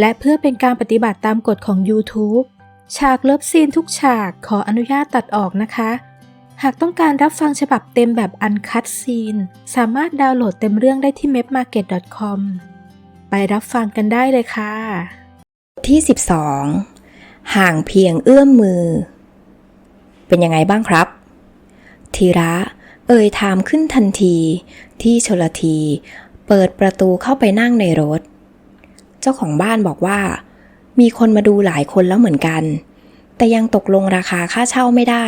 และเพื่อเป็นการปฏิบัติตามกฎของ YouTube ฉากเลิฟซีนทุกฉากขออนุญาตตัดออกนะคะ หากต้องการรับฟังฉบับเต็มแบบอันคัดซีน สามารถดาวน์โหลดเต็มเรื่องได้ที่ mapmarket.com ไปรับฟังกันได้เลยค่ะ ที่ 12 ห่างเพียงเอื้อมมือ เป็นยังไงบ้างครับธีระเอ่ยถามขึ้นทันทีที่ชลที เปิดประตูเข้าไปนั่งในรถ เจ้าของบ้านบอกว่า มีคนมาดูหลายคนแล้วเหมือนกัน แต่ยังตกลงราคาค่าเช่าไม่ได้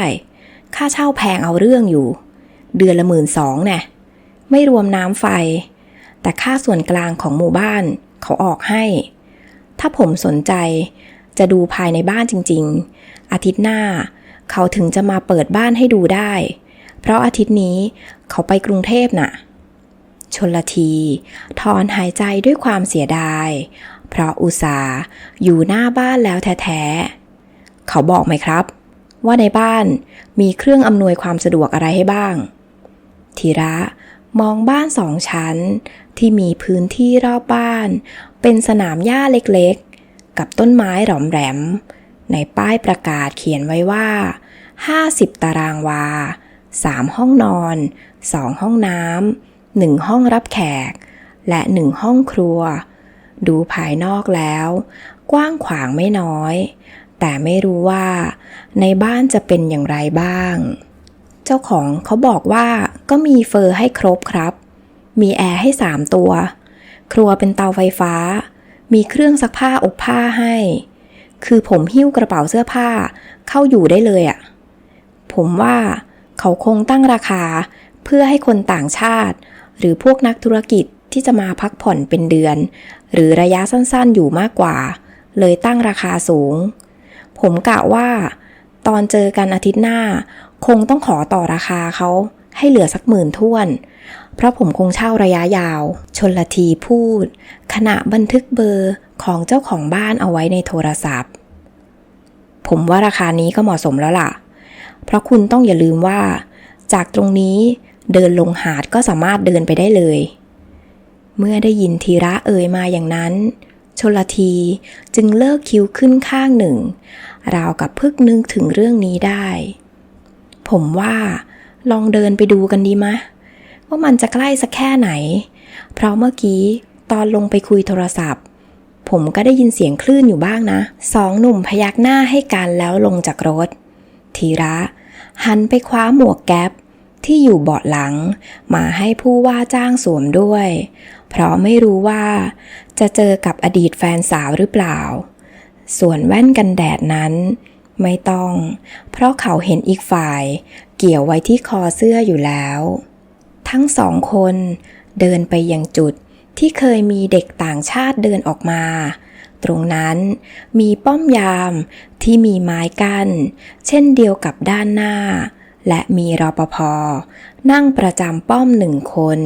ค่าเช่าแพงเอาเรื่องอยู่ เดือนละหมื่นสองแน่ไม่รวมน้ำไฟ แต่ค่าส่วนกลางของหมู่บ้านเขาออกให้ ถ้าผมสนใจจะดูภายในบ้านจริง ๆ อาทิตย์หน้า เขาถึงจะมาเปิดบ้านให้ดูได้ เพราะอาทิตย์นี้เขาไปกรุงเทพน่ะชนละที ถอนหายใจด้วยความเสียดาย เพราะอุตสาอยู่หน้าบ้านแล้วแท้ๆ เขาบอกไหมครับ ว่าในบ้านมีเครื่องอำนวยความสะดวกอะไรให้บ้างธีระมองบ้านสองชั้นที่มีพื้นที่รอบบ้าน เป็นสนามหญ้าเล็กๆ กับต้นไม้หลอมแหลม ในป้ายประกาศเขียนไว้ว่า 50 ตารางวา 3 ห้องนอน 2 ห้องน้ำ 1 ห้องรับแขก และ 1 ห้องครัว ดูภายนอกแล้ว กว้างขวางไม่น้อย แต่ไม่รู้ว่า ในบ้านจะเป็นอย่างไรบ้าง เจ้าของเขาบอกว่าก็มีเฟอร์ให้ครบครับ มีแอร์ให้สามตัว ครัวเป็นเตาไฟฟ้า มีเครื่องซักผ้าอบผ้าให้ คือผมหิ้วกระเป๋าเสื้อผ้าเข้าอยู่ได้เลยอะ่ะ ผมว่าเขาคงตั้งราคาเพื่อให้คนต่างชาติ หรือพวกนักธุรกิจที่จะมาพักผ่อนเป็นเดือน หรือระยะสั้นๆอยู่มากกว่า เลยตั้งราคาสูง ผมกะว่า ตอนเจอกันอาทิตย์หน้า คงต้องขอต่อราคาเขาให้เหลือสักหมื่นท้วน เพราะผมคงเช่าระยะยาว ชนละทีพูด ขณะบันทึกเบอร์ของเจ้าของบ้านเอาไว้ในโทรศัพท์ ผมว่าราคานี้ก็เหมาะสมแล้วล่ะ เพราะคุณต้องอย่าลืมว่า จากตรงนี้เดินลงหาดก็สามารถเดินไปได้เลย เมื่อได้ยินทีระเอ่ยมาอย่างนั้นชนลทีจึงเลิกคิ้วขึ้นข้างหนึ่ง ราวกับเพิ่งนึกถึงเรื่องนี้ได้ ผมว่าลองเดินไปดูกันดีมะ ว่ามันจะใกล้สักแค่ไหน เพราะเมื่อกี้ตอนลงไปคุยโทรศัพท์ ผมก็ได้ยินเสียงคลื่นอยู่บ้างนะ สองหนุ่มพยักหน้าให้กันแล้วลงจากรถ ทีระหันไปคว้าหมวกแก๊ปที่อยู่เบาะหลัง มาให้ผู้ว่าจ้างสวมด้วย เพราะไม่รู้ว่า จะเจอกับอดีตแฟนสาวหรือเปล่า ส่วนแว่นกันแดดนั้น ไม่ต้อง เพราะเขาเห็นอีกฝ่าย เกี่ยวไว้ที่คอเสื้ออยู่แล้ว ทั้งสองคนเดินไปยังจุดที่เคยมีเด็กต่างชาติเดินออกมา ตรงนั้นมีป้อมยามที่มีไม้กัน้น เช่นเดียวกับด้านหน้า และมีรปภนั่งประจำป้อมหนึ่งคน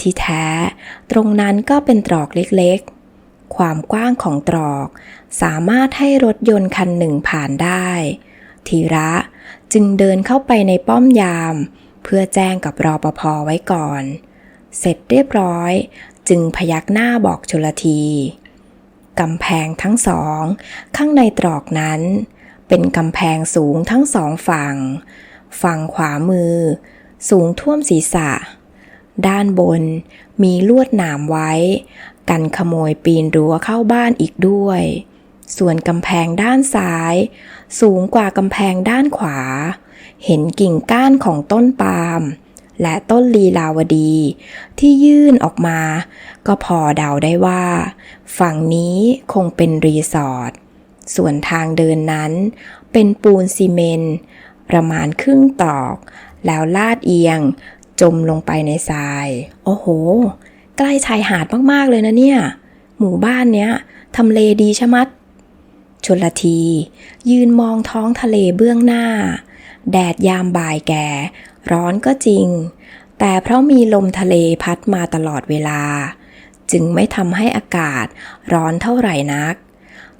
ที่แท้ตรงนั้นก็เป็นตรอกเล็กๆ ความกว้างของตรอกสามารถให้รถยนต์คันหนึ่งผ่านได้ ทีระจึงเดินเข้าไปในป้อมยาม เพื่อแจ้งกับรอปภไว้ก่อน เสร็จเรียบร้อย จึงพยักหน้าบอกชลทีกำแพงทั้งสอง ข้างในตรอกนั้น เป็นกำแพงสูงทั้งสองฝั่ง ฝั่งขวามือ สูงท่วมศีรษะ ด้านบนมีลวดหนามไว้ กันขโมยปีนรั้วเข้าบ้านอีกด้วย ส่วนกำแพงด้านซ้าย สูงกว่ากำแพงด้านขวา เห็นกิ่งก้านของต้นปาล์มและต้นลีลาวดี ที่ยื่นออกมา ก็พอเดาได้ว่า ฝั่งนี้คงเป็นรีสอร์ทส่วนทางเดินนั้น เป็นปูนซีเมนต์ ประมาณครึ่งตอก แล้วลาดเอียง จมลงไปในทราย โอ้โห ใกล้ชายหาดมาก ๆ เลยนะเนี่ย หมู่บ้านเนี้ยทำเลดีชะมัด ชนละที ยืนมองท้องทะเลเบื้องหน้า แดดยามบ่ายแก่ ร้อนก็จริง แต่เพราะมีลมทะเลพัดมาตลอดเวลา จึงไม่ทำให้อากาศร้อนเท่าไหร่นัก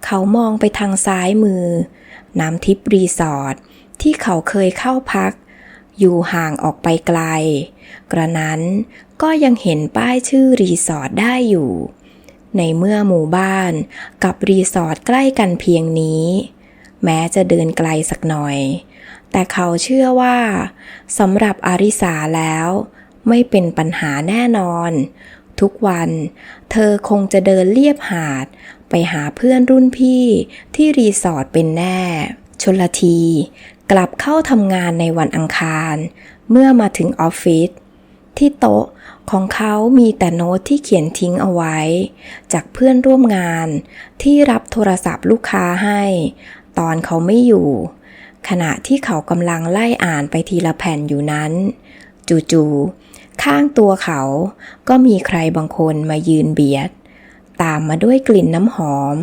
เขามองไปทางซ้ายมือ น้ำทิพย์รีสอร์ท ที่เขาเคยเข้าพัก อยู่ห่างออกไปไกล กระนั้นก็ยังเห็นป้ายชื่อรีสอร์ทได้อยู่ ในเมื่อหมู่บ้านกับรีสอร์ทใกล้กันเพียงนี้ แม้จะเดินไกลสักหน่อย แต่เขาเชื่อว่าสำหรับอาริสาแล้วไม่เป็นปัญหาแน่นอน ทุกวันเธอคงจะเดินเลียบหาด ไปหาเพื่อนรุ่นพี่ที่รีสอร์ทเป็นแน่ ชนลที กลับเข้าทำงานในวันอังคาร เมื่อมาถึงออฟฟิศที่โต๊ะของเขามีแต่โน้ตที่เขียนทิ้งเอาไว้ จากเพื่อนร่วมงานที่รับโทรศัพท์ลูกค้าให้ ตอนเขาไม่อยู่ ขณะที่เขากำลังไล่อ่านไปทีละแผ่นอยู่นั้น จู่ๆข้างตัวเขาก็มีใครบางคนมายืนเบียด ตามมาด้วยกลิ่นน้ำหอม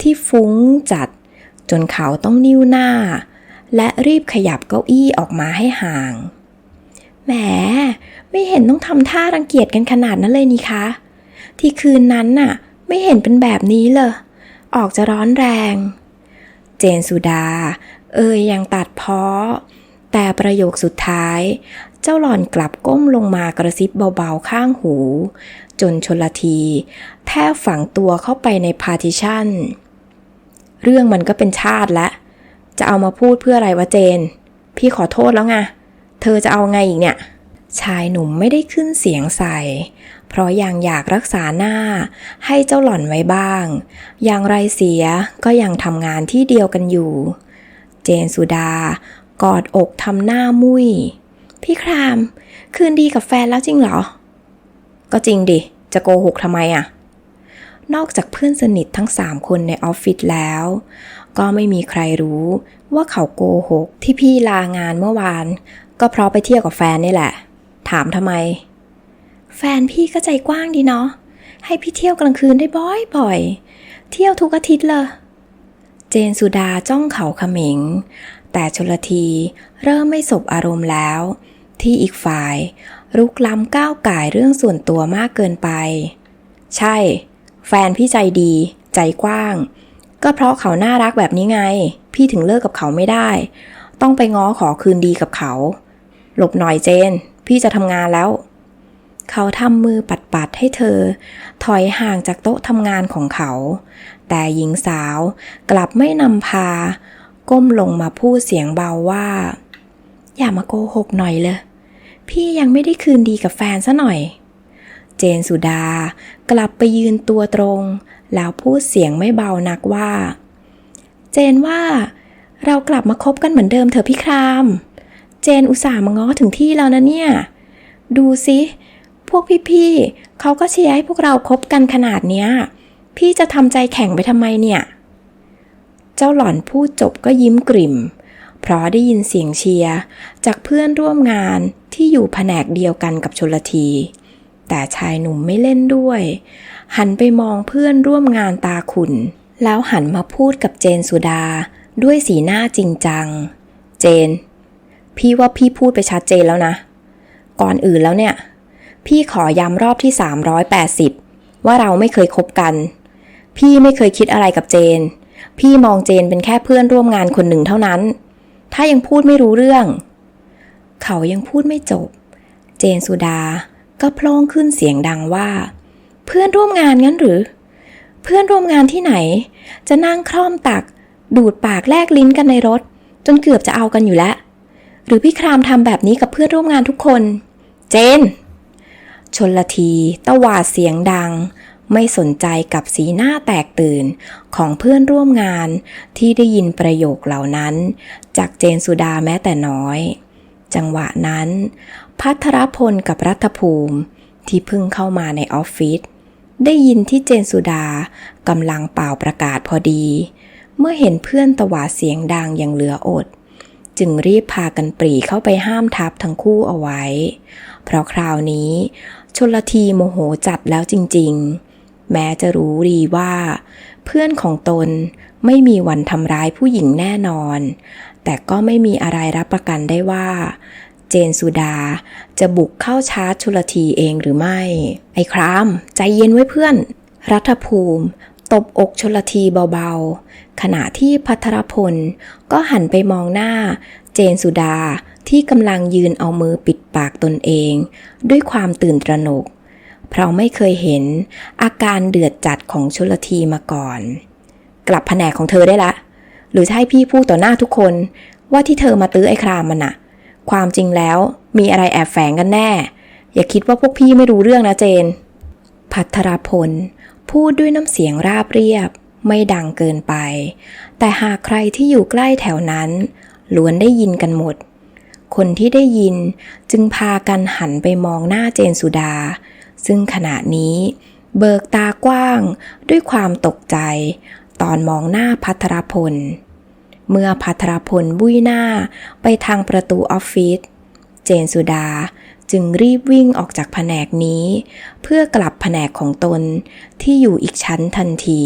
ที่ฟุ้งจัด จนเขาต้องนิ้วหน้า และรีบขยับเก้าอี้ออกมาให้ห่าง แหม ไม่เห็นต้องทำท่ารังเกียจกันขนาดนั้นเลยนี่คะ ที่คืนนั้นน่ะ ไม่เห็นเป็นแบบนี้เลย ออกจะร้อนแรง เจนสุดา เอ่ยยังตัดเพาะแต่ประโยคสุดท้าย เจ้าหล่อนกลับก้มลงมากระซิบเบาๆข้างหู จนชนละที แทบฝังตัวเข้าไปในพาร์ติชัน เรื่องมันก็เป็นชาติแล้วจะเอามาพูดเพื่ออะไรวะเจน พี่ขอโทษแล้วไง เธอจะเอาไงอีกเนี่ย ชายหนุ่มไม่ได้ขึ้นเสียงใส่ เพราะยังอยากรักษาหน้า ให้เจ้าหล่อนไว้บ้าง อย่างไรเสียก็ยังทำงานที่เดียวกันอยู่ เจนสุดากอดอกทำหน้ามุย้ย พี่คราม คืนดีกับแฟนแล้วจริงเหรอ ก็จริงดิ จะโกหกทำไมอะ นอกจากเพื่อนสนิททั้งสามคนในออฟฟิศแล้ว ก็ไม่มีใครรู้ว่าเขาโกหกที่พี่ลางานเมื่อวาน ก็เพราะไปเที่ยวกับแฟนนี่แหละ ถามทำไม แฟนพี่ก็ใจกว้างดีเนาะให้พี่เที่ยวกลางคืนได้บ่อยๆ เที่ยวทุกอาทิตย์เลยเจนสุดาจ้องเขาขม็งแต่ชลทีเริ่มไม่สบอารมณ์แล้ว ที่อีกฝ่ายรุกล้ำก้าวก่ายเรื่องส่วนตัวมากเกินไป ใช่ แฟนพี่ใจดี ใจกว้าง ก็เพราะเขาน่ารักแบบนี้ไง พี่ถึงเลิกกับเขาไม่ได้ ต้องไปง้อขอคืนดีกับเขา หลบหน่อยเจน พี่จะทำงานแล้ว เขาทำมือปัดๆให้เธอ ถอยห่างจากโต๊ะทำงานของเขา แต่หญิงสาวกลับไม่นำพา ก้มลงมาพูดเสียงเบาว่า อย่ามาโกหกหน่อยเลย พี่ยังไม่ได้คืนดีกับแฟนซะหน่อยเจนสุดา กลับไปยืนตัวตรง แล้วพูดเสียงไม่เบานักว่า เจนว่าเรากลับมาคบกันเหมือนเดิมเถอะพี่คราม เจนอุตส่าห์มาง้อถึงที่แล้วนะเนี่ย ดูสิพวกพี่ๆเขาก็เชียร์ให้พวกเราคบกันขนาดเนี้ย พี่จะทำใจแข็งไปทำไมเนี่ย เจ้าหล่อนพูดจบก็ยิ้มกริ่ม เพราะได้ยินเสียงเชียร์จากเพื่อนร่วมงานที่อยู่แผนกเดียวกันกับชลที แต่ชายหนุ่มไม่เล่นด้วย หันไปมองเพื่อนร่วมงานตาขุน แล้วหันมาพูดกับเจนสุดา ด้วยสีหน้าจริงจัง เจน พี่ว่าพี่พูดไปชัดเจนแล้วนะ ก่อนอื่นแล้วเนี่ย พี่ขอย้ำรอบที่ 380 ว่าเราไม่เคยคบกัน พี่ไม่เคยคิดอะไรกับเจน พี่มองเจนเป็นแค่เพื่อนร่วมงานคนหนึ่งเท่านั้น ถ้ายังพูดไม่รู้เรื่อง เขายังพูดไม่จบ เจนสุดา ก็โพล่งขึ้นเสียงดังว่า เพื่อนร่วมงานงั้นหรือ เพื่อนร่วมงานที่ไหน จะนั่งคล่อมตัก ดูดปากแลกลิ้นกันในรถ จนเกือบจะเอากันอยู่แล้ว หรือพี่ครามทำแบบนี้กับเพื่อนร่วมงานทุกคน เจน ชนละทีตะวาดเสียงดัง ไม่สนใจกับสีหน้าแตกตื่นของเพื่อนร่วมงานที่ได้ยินประโยคเหล่านั้น จากเจนสุดาแม้แต่น้อยจังหวะนั้น พัทรพลกับรัฐภูมิ ที่เพิ่งเข้ามาในออฟฟิศได้ยินที่เจนสุดากำลังเป่าประกาศพอดี เมื่อเห็นเพื่อนตวาดเสียงดังอย่างเหลืออด จึงรีบพากันปรีเข้าไปห้ามทับทั้งคู่เอาไว้ เพราะคราวนี้ชนละทีโมโหจัดแล้วจริง ๆ แม้จะรู้ดีว่าเเพื่อนของตนไม่มีวันทำร้ายผู้หญิงแน่นอน แต่ก็ไม่มีอะไรรับประกันได้ว่า เจนสุดา จะบุกเข้าชาร์จชุลทีเองหรือไม่ ไอ้คราม ใจเย็นไว้เพื่อน รัฐภูมิ ตบอกชลทีเบาๆ ขณะที่พัทรพล ก็หันไปมองหน้า เจนสุดาที่กำลังยืนเอามือปิดปากตนเอง ด้วยความตื่นตระหนก เพราะไม่เคยเห็นอาการเดือดจัดของชลทีมาก่อน กลับแผนกของเธอได้ละ หรือจะให้พี่พูดต่อหน้าทุกคนว่าที่เธอมาตื้อไอ้ครามมันอะ ความจริงแล้วมีอะไรแอบแฝงกันแน่ อย่าคิดว่าพวกพี่ไม่รู้เรื่องนะเจน พัทรพล พูดด้วยน้ำเสียงราบเรียบ ไม่ดังเกินไป แต่หากใครที่อยู่ใกล้แถวนั้นล้วนได้ยินกันหมด คนที่ได้ยินจึงพากันหันไปมองหน้าเจนสุดา ซึ่งขณะนี้ เบิกตากว้างด้วยความตกใจ ตอนมองหน้าพัทรพล เมื่อพัทรพลบุ้ยหน้าไปทางประตูออฟฟิศ เจนสุดาจึงรีบวิ่งออกจากแผนกนี้ เพื่อกลับแผนกของตนที่อยู่อีกชั้นทันที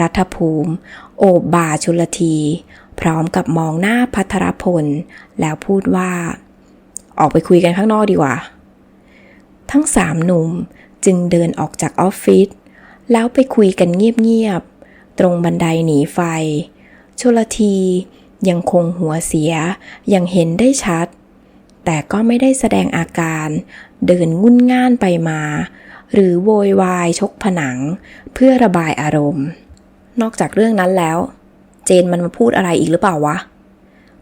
รัฐภูมิ โอบบ่าชุลที พร้อมกับมองหน้าพัทรพล แล้วพูดว่า ออกไปคุยกันข้างนอกดีกว่า ทั้งสามหนุ่มจึงเดินออกจากออฟฟิศแล้วไปคุยกันเงียบๆตรงบันไดหนีไฟ ชลทียังคงหัวเสียยังเห็นได้ชัด แต่ก็ไม่ได้แสดงอาการ เดินงุ่นง่านไปมา หรือโวยวายชกผนัง เพื่อระบายอารมณ์ นอกจากเรื่องนั้นแล้ว เจนมันมาพูดอะไรอีกหรือเปล่าวะ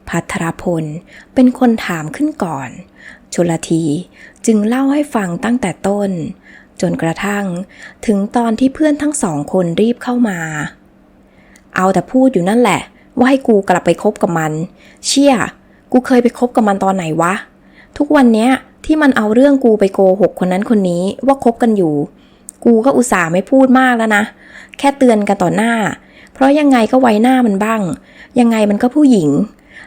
พัทรพลเป็นคนถามขึ้นก่อน ชลทีจึงเล่าให้ฟังตั้งแต่ต้น จนกระทั่งถึงตอนที่เพื่อนทั้งสองคนรีบเข้ามา เอาแต่พูดอยู่นั่นแหละ ว่าให้กูกลับไปคบกับมัน เชี่ย กูเคยไปคบกับมันตอนไหนวะ ทุกวันเนี้ยที่มันเอาเรื่องกูไปโกหกคนนั้นคนนี้ว่าคบกันอยู่ กูก็อุตส่าห์ไม่พูดมากแล้วนะ แค่เตือนกันต่อหน้า เพราะยังไงก็ไว้หน้ามันบ้าง ยังไงมันก็ผู้หญิง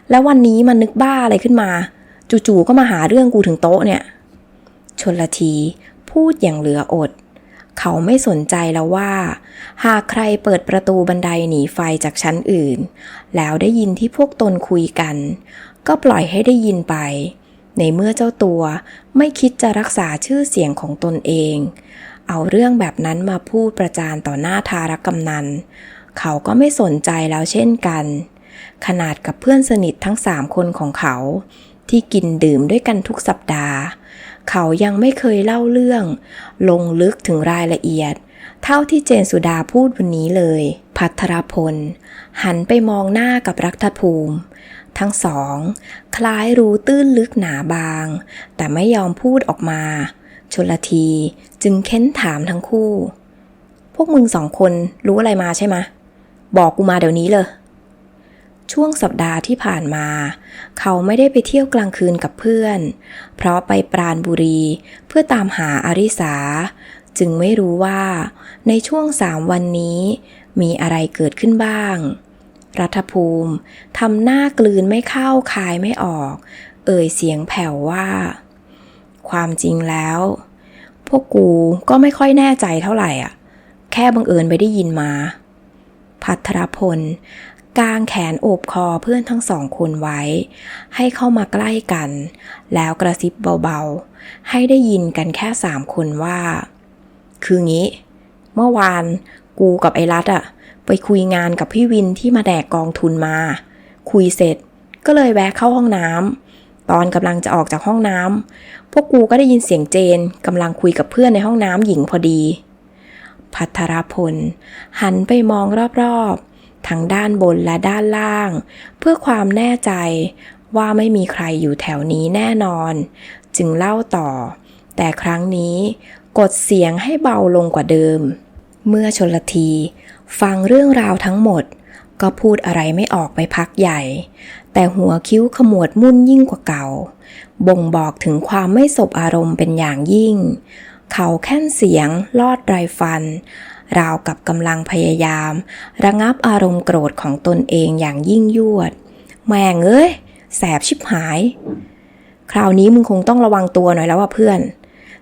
แล้ววันนี้มันนึกบ้าอะไรขึ้นมา จู่ๆก็มาหาเรื่องกูถึงโต๊ะเนี่ย ชนละที พูดอย่างเหลืออด เขาไม่สนใจแล้วว่า หากใครเปิดประตูบันไดหนีไฟจากชั้นอื่น แล้วได้ยินที่พวกตนคุยกัน ก็ปล่อยให้ได้ยินไป ในเมื่อเจ้าตัวไม่คิดจะรักษาชื่อเสียงของตนเอง เอาเรื่องแบบนั้นมาพูดประจานต่อหน้าทารกำนัน เขาก็ไม่สนใจแล้วเช่นกัน ขนาดกับเพื่อนสนิททั้งสามคนของเขา ที่กินดื่มด้วยกันทุกสัปดาห์ เขายังไม่เคยเล่าเรื่อง ลงลึกถึงรายละเอียด เท่าที่เจนสุดาพูดวันนี้เลย พัทรพล หันไปมองหน้ากับรัฐภูมิ ทั้งสอง คล้ายรู้ตื้นลึกหนาบาง แต่ไม่ยอมพูดออกมาชลทีจึงเค้นถามทั้งคู่ พวกมึงสองคนรู้อะไรมาใช่ไหมบอกกูมาเดี๋ยวนี้เลย ช่วงสัปดาห์ที่ผ่านมา เขาไม่ได้ไปเที่ยวกลางคืนกับเพื่อน เพราะไปปราณบุรีเพื่อตามหาอาริสา จึงไม่รู้ว่า ในช่วงสามวันนี้ มีอะไรเกิดขึ้นบ้าง รัฐภูมิทำหน้ากลืนไม่เข้าคายไม่ออก เอ่ยเสียงแผ่วว่า ความจริงแล้ว พวกกูก็ไม่ค่อยแน่ใจเท่าไหร่อะ แค่บังเอิญไปได้ยินมาพัทรพล กางแขนโอบคอเพื่อนทั้งสองคนไว้ ให้เข้ามาใกล้กัน แล้วกระซิบเบาๆ ให้ได้ยินกันแค่สามคนว่า คืองี้ เมื่อวานกูกับไอรัฐอะไปคุยงานกับพี่วินที่มาแดกกองทุนมา คุยเสร็จก็เลยแวะเข้าห้องน้ำตอนกำลังจะออกจากห้องน้ำพวกกูก็ได้ยินเสียงเจนกำลังคุยกับเพื่อนในห้องน้ำหญิงพอดี พัทรพล หันไปมองรอบๆ ทั้งด้านบนและด้านล่าง เพื่อความแน่ใจว่าไม่มีใครอยู่แถวนี้แน่นอน จึงเล่าต่อ แต่ครั้งนี้กดเสียงให้เบาลงกว่าเดิม เมื่อชนลที ฟังเรื่องราวทั้งหมด ก็พูดอะไรไม่ออกไปพักใหญ่ แต่หัวคิ้วขมวดมุ่นยิ่งกว่าเก่า บ่งบอกถึงความไม่สบอารมณ์เป็นอย่างยิ่ง เขาแค่นเสียงลอดไรฟัน ราวกับกำลังพยายาม ระงับอารมณ์โกรธของตนเองอย่างยิ่งยวด แม่งเอ้ย แสบชิบหาย คราวนี้มึงคงต้องระวังตัวหน่อยแล้วว่าเพื่อน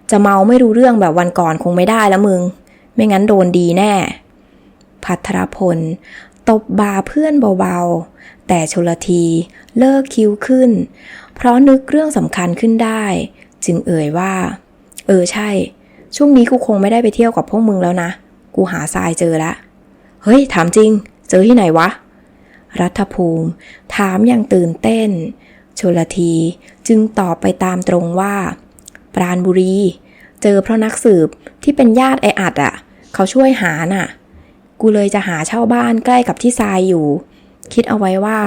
จะเมาไม่รู้เรื่องแบบวันก่อนคงไม่ได้แล้วมึง ไม่งั้นโดนดีแน่ พัทรพล ตบบาเพื่อนเบาๆ แต่ชลทีเลิกคิ้วขึ้น เพราะนึกเรื่องสำคัญขึ้นได้ จึงเอ่ยว่า เออใช่ ช่วงนี้กูคงไม่ได้ไปเที่ยวกับพวกมึงแล้วนะ กูหาทรายเจอละ เฮ้ย ถามจริง เจอที่ไหนวะ รัฐภูมิ ถามอย่างตื่นเต้น ชลทีจึงตอบไปตามตรงว่า ปราณบุรี เจอเพราะนักสืบที่เป็นญาติไออัดอะ่ะ เขาช่วยหาน่ะ กูเลยจะหาเช่าบ้านใกล้กับที่ทรายอยู่ คิดเอาไว้ว่า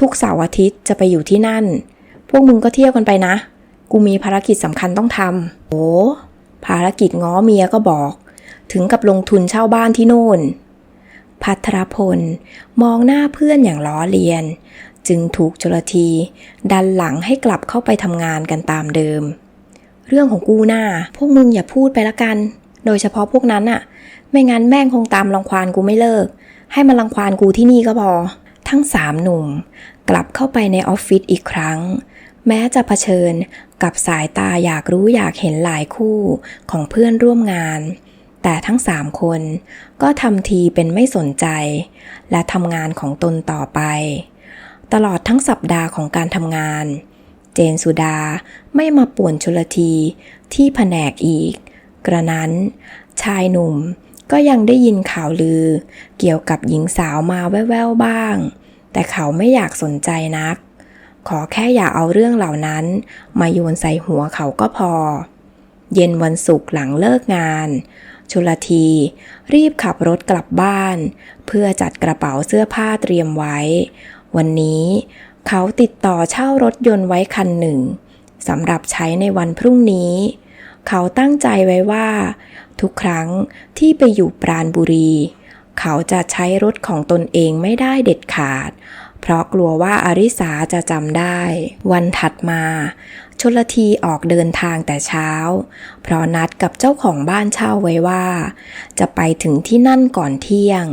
ทุกเสาร์อาทิตย์จะไปอยู่ที่นั่น พวกมึงก็เที่ยวกันไปนะ กูมีภารกิจสำคัญต้องทำโอ้ภารกิจง้อเมียก็บอก ถึงกับลงทุนเช่าบ้านที่โน่น พัทรพลมองหน้าเพื่อนอย่างล้อเลียน จึงถูกชลที ดันหลังให้กลับเข้าไปทำงานกันตามเดิม เรื่องของกูหน้า พวกมึงอย่าพูดไปละกัน โดยเฉพาะพวกนั้นอะไม่งั้นแม่งคงตามรังควานกูไม่เลิก ให้มันรังควานกูที่นี่ก็พอ ทั้งสามหนุ่มกลับเข้าไปในออฟฟิศอีกครั้ง แม้จะเผชิญกับสายตาอยากรู้อยากเห็นหลายคู่ของเพื่อนร่วมงาน แต่ทั้งสามคนก็ทำทีเป็นไม่สนใจ และทำงานของตนต่อไป ตลอดทั้งสัปดาห์ของการทำงาน เจนสุดาไม่มาป่วนชลทีที่แผนกอีก กระนั้น ชายหนุ่มก็ยังได้ยินข่าวลือ เกี่ยวกับหญิงสาวมาแว่วๆบ้าง แต่เขาไม่อยากสนใจนัก ขอแค่อย่าเอาเรื่องเหล่านั้น มาโยนใส่หัวเขาก็พอ เย็นวันศุกร์หลังเลิกงาน ชลที รีบขับรถกลับบ้าน เพื่อจัดกระเป๋าเสื้อผ้าเตรียมไว้ วันนี้เขาติดต่อเช่ารถยนต์ไว้คันหนึ่งสำหรับใช้ในวันพรุ่งนี้ เขาตั้งใจไว้ว่า ทุกครั้งที่ไปอยู่ปราณบุรี เขาจะใช้รถของตนเองไม่ได้เด็ดขาด เพราะกลัวว่าอาริสาจะจำได้ วันถัดมา ชลทีออกเดินทางแต่เช้า เพราะนัดกับเจ้าของบ้านเช่าไว้ว่า จะไปถึงที่นั่นก่อนเที่ยง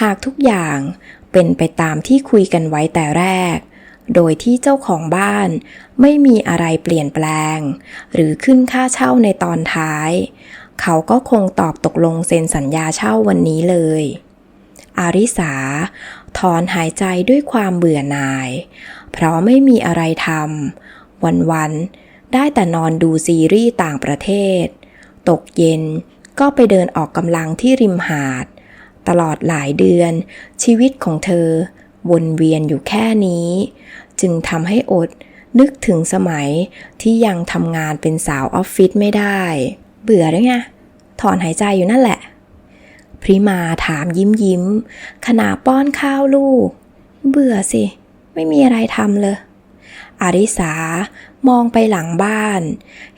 หากทุกอย่างเป็นไปตามที่คุยกันไว้แต่แรก โดยที่เจ้าของบ้านไม่มีอะไรเปลี่ยนแปลง หรือขึ้นค่าเช่าในตอนท้าย เขาก็คงตอบตกลงเซ็นสัญญาเช่าวันนี้เลย อาริสาถอนหายใจด้วยความเบื่อหน่าย เพราะไม่มีอะไรทำ วันๆ ได้แต่นอนดูซีรีส์ต่างประเทศ ตกเย็นก็ไปเดินออกกำลังที่ริมหาด ตลอดหลายเดือน ชีวิตของเธอ วนเวียนอยู่แค่นี้ จึงทำให้อดนึกถึงสมัยที่ยังทำงานเป็นสาวออฟฟิศไม่ได้ เบื่อด้วยไงถอนหายใจอยู่นั่นแหละ พริมาถามยิ้มยิ้มขณะป้อนข้าวลูก เบื่อสิ ไม่มีอะไรทำเลย อาริสามองไปหลังบ้าน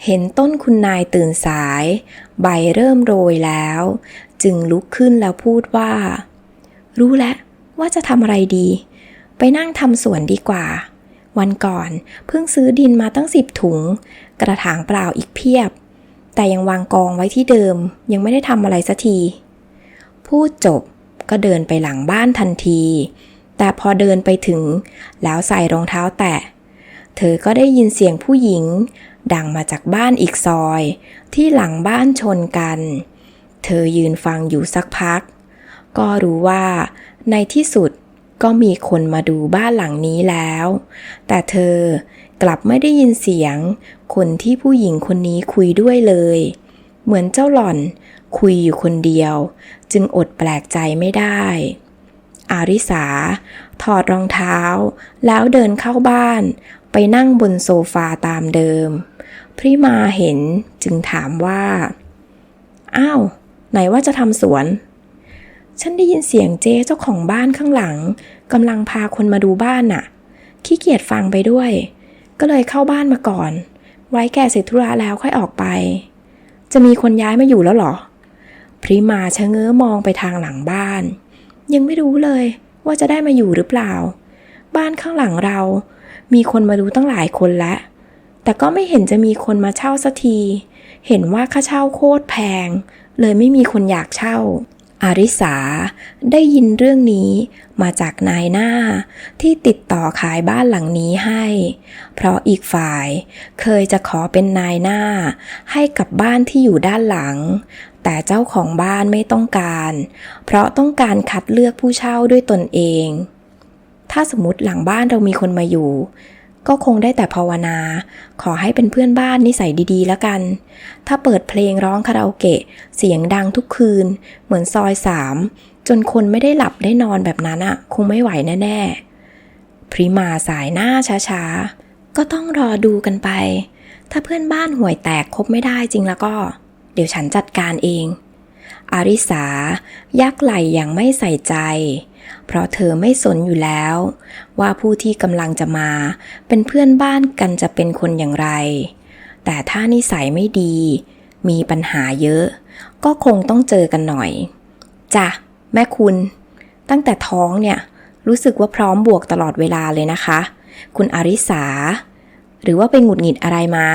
เห็นต้นคุณนายตื่นสาย ใบเริ่มโรยแล้ว จึงลุกขึ้นแล้วพูดว่า รู้แล้วว่าจะทำอะไรดี ไปนั่งทำสวนดีกว่า วันก่อนเพิ่งซื้อดินมาตั้งสิบถุง กระถางเปล่าอีกเพียบ แต่ยังวางกองไว้ที่เดิม ยังไม่ได้ทำอะไรสักที พูดจบก็เดินไปหลังบ้านทันที แต่พอเดินไปถึง แล้วใส่รองเท้าแตะ เธอก็ได้ยินเสียงผู้หญิง ดังมาจากบ้านอีกซอย ที่หลังบ้านชนกัน เธอยืนฟังอยู่สักพัก ก็รู้ว่าในที่สุดก็มีคนมาดูบ้านหลังนี้แล้ว แต่เธอกลับไม่ได้ยินเสียง คนที่ผู้หญิงคนนี้คุยด้วยเลย เหมือนเจ้าหล่อนคุยอยู่คนเดียว จึงอดแปลกใจไม่ได้ อาริสา ถอดรองเท้า แล้วเดินเข้าบ้าน ไปนั่งบนโซฟาตามเดิม พริมาเห็นจึงถามว่า อ้าว ไหนว่าจะทำสวน ฉันได้ยินเสียงเจ๊เจ้าของบ้านข้างหลังกำลังพาคนมาดูบ้านน่ะ ขี้เกียจฟังไปด้วย ก็เลยเข้าบ้านมาก่อน ไว้แก่เสร็จธุระแล้วค่อยออกไป จะมีคนย้ายมาอยู่แล้วเหรอ พริมาชะเง้อมองไปทางหลังบ้าน ยังไม่รู้เลยว่าจะได้มาอยู่หรือเปล่า บ้านข้างหลังเรา มีคนมาดูตั้งหลายคนแล้ว แต่ก็ไม่เห็นจะมีคนมาเช่าสักที เห็นว่าค่าเช่าโคตรแพง เลยไม่มีคนอยากเช่า อาริสาได้ยินเรื่องนี้มาจากนายหน้าที่ติดต่อขายบ้านหลังนี้ให้ เพราะอีกฝ่ายเคยจะขอเป็นนายหน้า ให้กับบ้านที่อยู่ด้านหลัง แต่เจ้าของบ้านไม่ต้องการ เพราะต้องการคัดเลือกผู้เช่าด้วยตนเอง ถ้าสมมติหลังบ้านเรามีคนมาอยู่ ก็คงได้แต่ภาวนา ขอให้เป็นเพื่อนบ้านนิสัยดีๆ แล้วกัน ถ้าเปิดเพลงร้องคาราโอเกะ เสียงดังทุกคืน เหมือนซอยสามจนคนไม่ได้หลับได้นอนแบบนั้นอะคงไม่ไหวแน่ๆ พริมาสายหน้าช้าๆ ก็ต้องรอดูกันไป ถ้าเพื่อนบ้านห่วยแตกคบไม่ได้จริงแล้วก็ เดี๋ยวฉันจัดการเอง อาริสา ยักไหลอย่างไม่ใส่ใจ เพราะเธอไม่สนอยู่แล้ว ว่าผู้ที่กำลังจะมา เป็นเพื่อนบ้านกันจะเป็นคนอย่างไร แต่ถ้านิสัยไม่ดี มีปัญหาเยอะ ก็คงต้องเจอกันหน่อย จ้ะ แม่คุณ ตั้งแต่ท้องเนี่ย รู้สึกว่าพร้อมบวกตลอดเวลาเลยนะคะ คุณอาริสา หรือว่าไปหงุดหงิดอะไรมา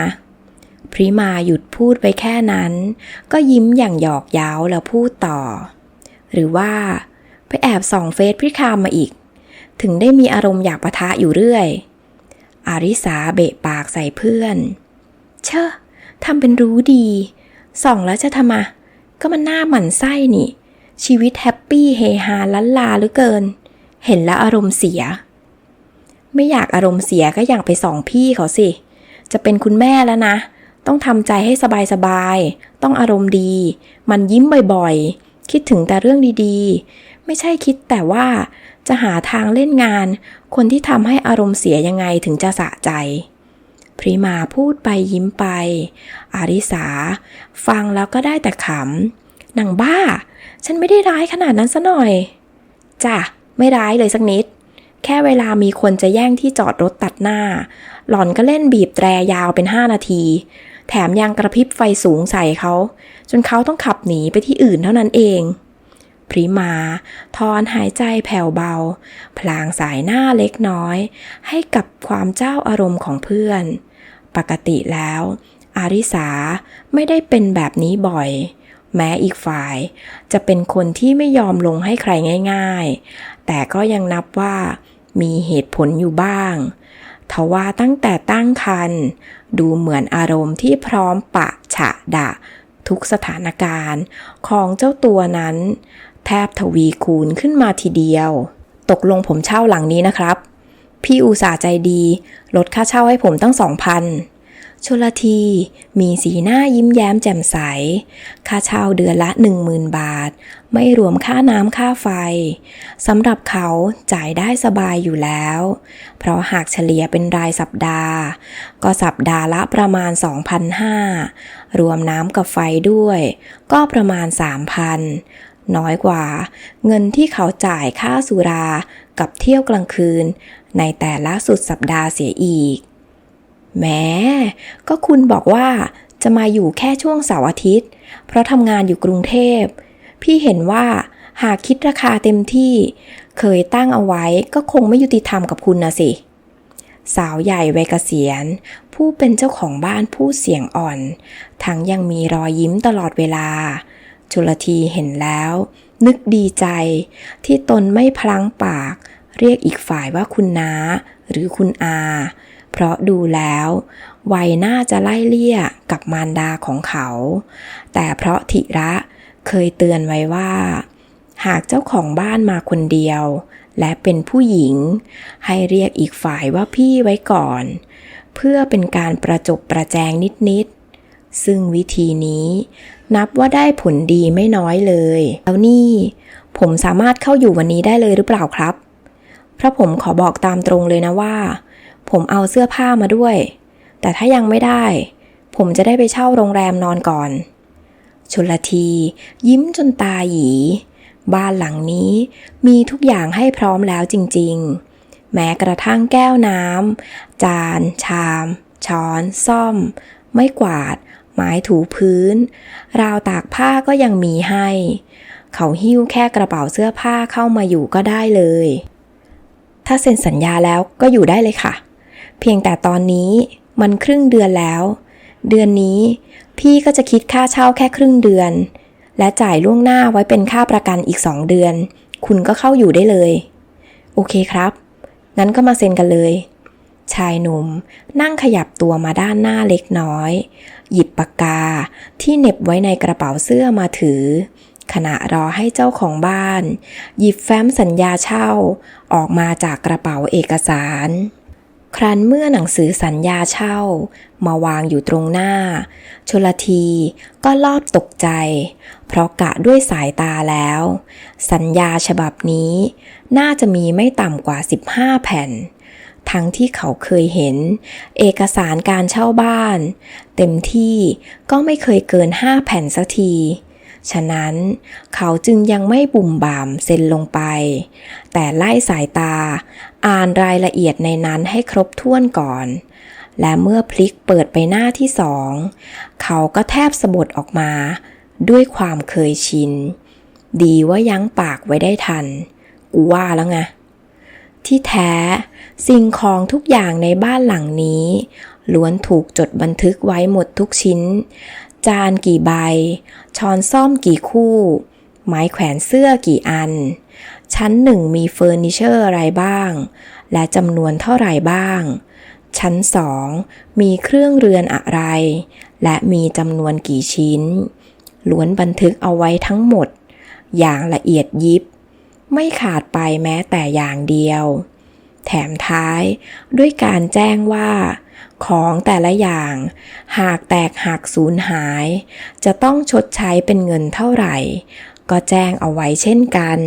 พริมาหยุดพูดไปแค่นั้น ก็ยิ้มอย่างหยอกเย้าแล้วพูดต่อ หรือว่า ไปแอบส่องเฟซพริคามมาอีก ถึงได้มีอารมณ์อยากปะทะอยู่เรื่อย อาริสาเบะปากใส่เพื่อน เชอะทำเป็นรู้ดี ส่องแล้วจะทำไมก็มันหน้าหมันไส้นี่ ชีวิตแฮปปี้เฮฮาลันลาเหลือเกิน เห็นแล้วอารมณ์เสีย ไม่อยากอารมณ์เสียก็อย่างไปส่องพี่เขาสิ จะเป็นคุณแม่แล้วนะ ต้องทำใจให้สบายๆ ต้องอารมณ์ดี มันยิ้มบ่อยๆ คิดถึงแต่เรื่องดีๆ ไม่ใช่คิดแต่ว่าจะหาทางเล่นงาน คนที่ทำให้อารมณ์เสียยังไงถึงจะสะใจ พริมาพูดไปยิ้มไป อาริสา ฟังแล้วก็ได้แต่ขำหนังบ้า ฉันไม่ได้ร้ายขนาดนั้นซะหน่อย จ้ะ ไม่ร้ายเลยสักนิด แค่เวลามีคนจะแย่งที่จอดรถตัดหน้า หล่อนก็เล่นบีบแตรยาวเป็น5นาที แถมยังกระพริบไฟสูงใส่เขา จนเขาต้องขับหนีไปที่อื่นเท่านั้นเอง พริมาทอนหายใจแผ่วเบา พลางสายหน้าเล็กน้อย ให้กับความเจ้าอารมณ์ของเพื่อน ปกติแล้ว อาริสาไม่ได้เป็นแบบนี้บ่อยแม้อีกฝ่ายจะเป็นคนที่ไม่ยอมลงให้ใครง่าย ๆ แต่ก็ยังนับว่ามีเหตุผลอยู่บ้าง ทว่าตั้งแต่ตั้งคันดูเหมือนอารมณ์ที่พร้อมปะฉะดะ ทุกสถานการณ์ของเจ้าตัวนั้น แทบทวีคูณขึ้นมาทีเดียว ตกลงผมเช่าหลังนี้นะครับ พี่อุตส่าห์ใจดี ลดค่าเช่าให้ผมตั้งสองพัน ชลทีมีสีหน้ายิ้มแย้มแจ่มใส ค่าเช่าเดือนละ 10,000 บาท ไม่รวมค่าน้ำค่าไฟ สำหรับเขาจ่ายได้สบายอยู่แล้ว เพราะหากเฉลี่ยเป็นรายสัปดาห์ ก็สัปดาห์ละประมาณ 2,500 รวมน้ำกับไฟด้วย ก็ประมาณ 3,000 น้อยกว่า เงินที่เขาจ่ายค่าสุรากับเที่ยวกลางคืน ในแต่ละสุดสัปดาห์เสียอีก แม้ก็คุณบอกว่าจะมาอยู่แค่ช่วงเสาร์อาทิตย์ เพราะทำงานอยู่กรุงเทพ พี่เห็นว่าหากคิดราคาเต็มที่ เคยตั้งเอาไว้ก็คงไม่ยุติธรรมกับคุณนะสิ สาวใหญ่วัยเกษียณ ผู้เป็นเจ้าของบ้านผู้เสียงอ่อน ทั้งยังมีรอยยิ้มตลอดเวลา จุลทีเห็นแล้ว นึกดีใจที่ตนไม่พลั้งปาก เรียกอีกฝ่ายว่าคุณน้าหรือคุณอา เพราะดูแล้ววัยน่าจะไล่เลี่ยกับมารดาของเขา แต่เพราะธิระเคยเตือนไว้ว่า หากเจ้าของบ้านมาคนเดียว และเป็นผู้หญิง ให้เรียกอีกฝ่ายว่าพี่ไว้ก่อน เพื่อเป็นการประจบประแจงนิดๆ ซึ่งวิธีนี้นับว่าได้ผลดีไม่น้อยเลย แล้วนี่ ผมสามารถเข้าอยู่วันนี้ได้เลยหรือเปล่าครับเพราะผมขอบอกตามตรงเลยนะว่า ผมเอาเสื้อผ้ามาด้วย แต่ถ้ายังไม่ได้ ผมจะได้ไปเช่าโรงแรมนอนก่อน ชนละที ยิ้มจนตาหยี บ้านหลังนี้มีทุกอย่างให้พร้อมแล้วจริง ๆ แม้กระทั่งแก้วน้ำจาน ชาม ช้อน ซ่อม ไม่กวาด ไม้ถูพื้น ราวตากผ้าก็ยังมีให้ เขาหิ้วแค่กระเป๋าเสื้อผ้าเข้ามาอยู่ก็ได้เลยถ้าเซ็นสัญญาแล้วก็อยู่ได้เลยค่ะ เพียงแต่ตอนนี้มันครึ่งเดือนแล้ว เดือนนี้พี่ก็จะคิดค่าเช่าแค่ครึ่งเดือน และจ่ายล่วงหน้าไว้เป็นค่าประกันอีกสองเดือน คุณก็เข้าอยู่ได้เลย โอเคครับ งั้นก็มาเซ็นกันเลย ชายหนุ่มนั่งขยับตัวมาด้านหน้าเล็กน้อย หยิบปากกาที่เน็บไว้ในกระเป๋าเสื้อมาถือ ขณะรอให้เจ้าของบ้าน หยิบแฟ้มสัญญาเช่า ออกมาจากกระเป๋าเอกสาร ครั้นเมื่อหนังสือสัญญาเช่ามาวางอยู่ตรงหน้า ชลทีก็รอบตกใจ เพราะกะด้วยสายตาแล้ว สัญญาฉบับนี้น่าจะมีไม่ต่ำกว่า 15 แผ่น ทั้งที่เขาเคยเห็น เอกสารการเช่าบ้าน เต็มที่ก็ไม่เคยเกิน 5 แผ่นสักที ฉะนั้นเขาจึงยังไม่บุ่มบ่ามเซ็นลงไป แต่ไล่สายตาอ่านรายละเอียดในนั้นให้ครบถ้วนก่อน และเมื่อพลิกเปิดไปหน้าที่สอง เขาก็แทบสะบดออกมา ด้วยความเคยชิน ดีว่ายั้งปากไว้ได้ทัน กูว่าแล้วไงที่แท้สิ่งของทุกอย่างในบ้านหลังนี้ล้วนถูกจดบันทึกไว้หมดทุกชิ้น จานกี่ใบ ช้อนซ่อมกี่คู่ ไม้แขวนเสื้อกี่อัน ชั้นหนึ่งมีเฟอร์นิเจอร์อะไรบ้าง และจำนวนเท่าไหร่บ้าง ชั้นสองมีเครื่องเรือนอะไร และมีจำนวนกี่ชิ้น ล้วนบันทึกเอาไว้ทั้งหมด อย่างละเอียดยิบ ไม่ขาดไปแม้แต่อย่างเดียว แถมท้ายด้วยการแจ้งว่า ของแต่ละอย่าง หากแตกหักสูญหาย จะต้องชดใช้เป็นเงินเท่าไหร่ ก็แจ้งเอาไว้เช่นกัน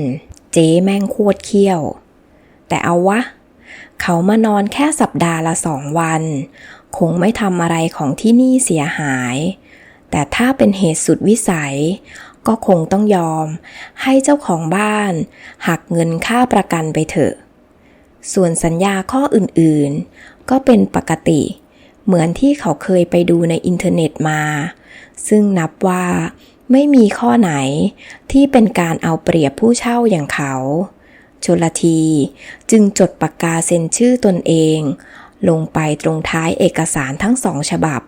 เจ๊แม่งโคตรเขี้ยว แต่เอาวะ เขามานอนแค่สัปดาห์ละสองวัน คงไม่ทำอะไรของที่นี่เสียหาย แต่ถ้าเป็นเหตุสุดวิสัย ก็คงต้องยอม ให้เจ้าของบ้าน หักเงินค่าประกันไปเถอะ ส่วนสัญญาข้ออื่นๆก็เป็นปกติ เหมือนที่เขาเคยไปดูในอินเทอร์เน็ตมา ซึ่งนับว่าไม่มีข้อไหนที่เป็นการเอาเปรียบผู้เช่าอย่างเขา ชลทีจึงจดปากกาเซ็นชื่อตนเอง ลงไปตรงท้ายเอกสารทั้งสองฉบับ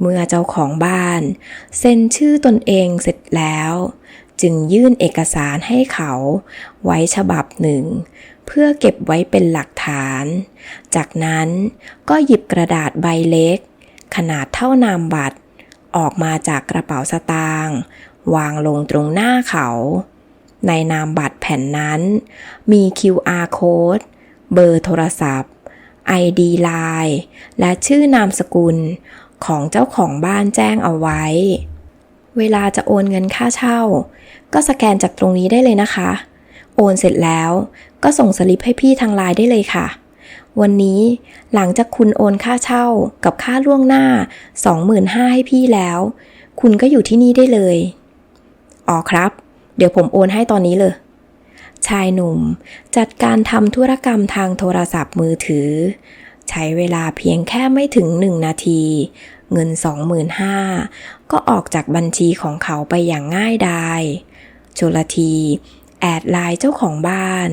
เมื่อเจ้าของบ้าน เซ็นชื่อตนเองเสร็จแล้ว จึงยื่นเอกสารให้เขาไว้ฉบับหนึ่ง เพื่อเก็บไว้เป็นหลักฐาน จากนั้นก็หยิบกระดาษใบเล็ก ขนาดเท่านามบัตร ออกมาจากกระเป๋าสตางค์วางลงตรงหน้าเขา ในนามบัตรแผ่นนั้น มี QR code เบอร์โทรศัพท์ ID Line และชื่อนามสกุลของเจ้าของบ้านแจ้งเอาไว้ เวลาจะโอนเงินค่าเช่า ก็สแกนจากตรงนี้ได้เลยนะคะ โอนเสร็จแล้ว ก็ส่งสลิปให้พี่ทางไลน์ได้เลยค่ะ วันนี้หลังจากคุณโอนค่าเช่ากับค่าล่วงหน้า 25,000ให้พี่แล้ว คุณก็อยู่ที่นี่ได้เลย อ๋อครับ เดี๋ยวผมโอนให้ตอนนี้เลยชายหนุ่มจัดการทำธุรกรรมทางโทรศัพท์มือถือ ใช้เวลาเพียงแค่ไม่ถึงหนึ่งนาที เงิน 25,000ก็ออกจากบัญชีของเขาไปอย่างง่ายดาย โชลที แอดไลน์เจ้าของบ้าน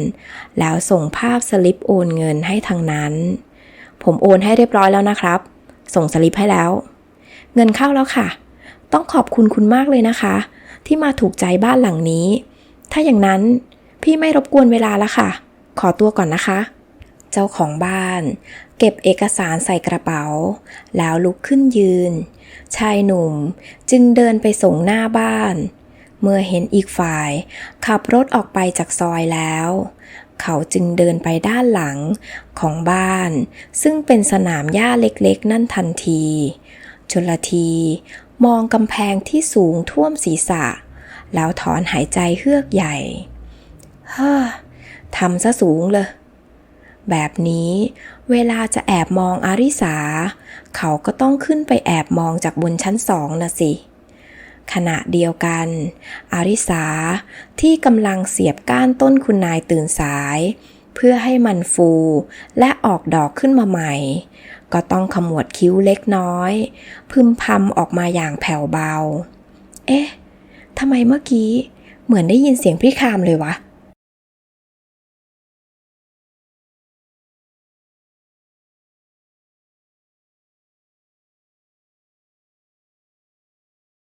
แล้วส่งภาพสลิปโอนเงินให้ทางนั้น ผมโอนให้เรียบร้อยแล้วนะครับ ส่งสลิปให้แล้ว เงินเข้าแล้วค่ะ ต้องขอบคุณคุณมากเลยนะคะ ที่มาถูกใจบ้านหลังนี้ ถ้าอย่างนั้นพี่ไม่รบกวนเวลาล้วค่ะ ขอตัวก่อนนะคะ เจ้าของบ้าน เก็บเอกสารใส่กระเป๋า แล้วลุกขึ้นยืน ชายหนุ่มจึงเดินไปส่งหน้าบ้าน เมื่อเห็นอีกฝ่าย ขับรถออกไปจากซอยแล้ว เขาจึงเดินไปด้านหลังของบ้าน ซึ่งเป็นสนามหญ้าเล็กๆ นั่นทันที ชลทีมองกำแพงที่สูงท่วมศีรษะ แล้วถอนหายใจเฮือกใหญ่ฮ่าทำซะสูงเลย แบบนี้เวลาจะแอบมองอาริสา เขาก็ต้องขึ้นไปแอบมองจากบนชั้นสองนะสิ ขณะเดียวกัน อาริสาที่กำลังเสียบก้านต้นคุณนายตื่นสาย เพื่อให้มันฟูและออกดอกขึ้นมาใหม่ ก็ต้องขมวดคิ้วเล็กน้อย พึมพำออกมาอย่างแผ่วเบา เอ๊ะทำไมเมื่อกี้ เหมือนได้ยินเสียงพี่คามเลยวะ